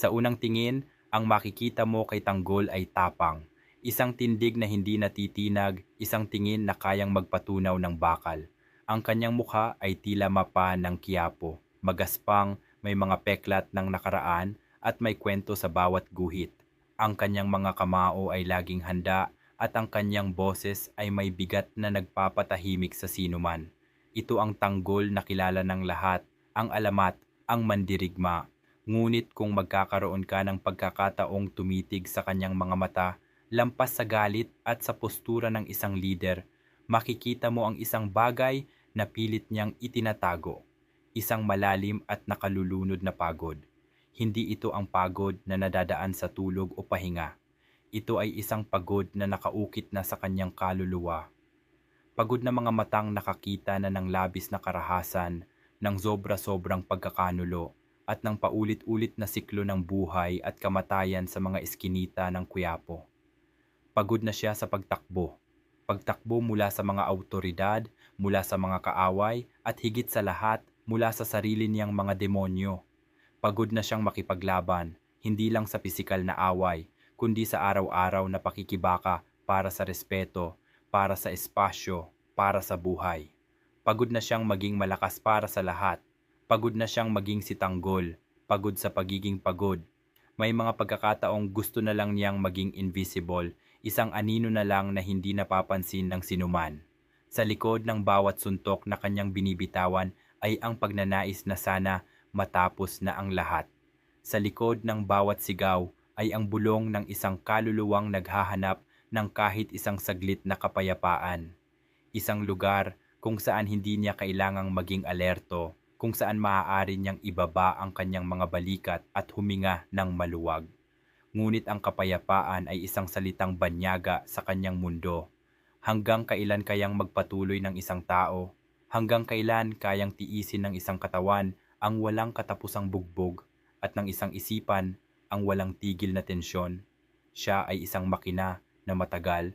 Sa unang tingin, ang makikita mo kay Tanggol ay tapang. Isang tindig na hindi natitinag, isang tingin na kayang magpatunaw ng bakal. Ang kanyang mukha ay tila mapa ng kiyapo, magaspang, may mga peklat ng nakaraan at may kwento sa bawat guhit. Ang kanyang mga kamao ay laging handa at ang kanyang boses ay may bigat na nagpapatahimik sa sinuman. Ito ang tanggol na kilala ng lahat, ang alamat, ang mandirigma. Ngunit kung magkakaroon ka ng pagkakataong tumitig sa kanyang mga mata, lampas sa galit at sa postura ng isang leader, makikita mo ang isang bagay na pilit niyang itinatago. Isang malalim at nakalulunod na pagod. Hindi ito ang pagod na nadadaan sa tulog o pahinga. Ito ay isang pagod na nakaukit na sa kanyang kaluluwa. Pagod na mga matang nakakita na ng labis na karahasan, ng sobra-sobrang pagkakanulo, at ng paulit-ulit na siklo ng buhay at kamatayan sa mga eskinita ng Kuyapo. Pagod na siya sa pagtakbo. Pagtakbo mula sa mga autoridad, mula sa mga kaaway, at higit sa lahat, mula sa sarili niyang mga demonyo. Pagod na siyang makipaglaban, hindi lang sa pisikal na away, kundi sa araw-araw na pakikibaka para sa respeto, para sa espasyo, para sa buhay. Pagod na siyang maging malakas para sa lahat. Pagod na siyang maging si Tanggol, pagod sa pagiging pagod. May mga pagkakataong gusto na lang niyang maging invisible, isang anino na lang na hindi napapansin ng sinuman. Sa likod ng bawat suntok na kanyang binibitawan ay ang pagnanais na sana matapos na ang lahat. Sa likod ng bawat sigaw ay ang bulong ng isang kaluluwang naghahanap ng kahit isang saglit na kapayapaan. Isang lugar kung saan hindi niya kailangang maging alerto, kung saan maaari niyang ibaba ang kanyang mga balikat at huminga ng maluwag. Ngunit ang kapayapaan ay isang salitang banyaga sa kanyang mundo. Hanggang kailan kayang magpatuloy ng isang tao? Hanggang kailan kayang tiisin ng isang katawan ang walang katapusang bugbog at ng isang isipan ang walang tigil na tensyon? Siya ay isang makina na matagal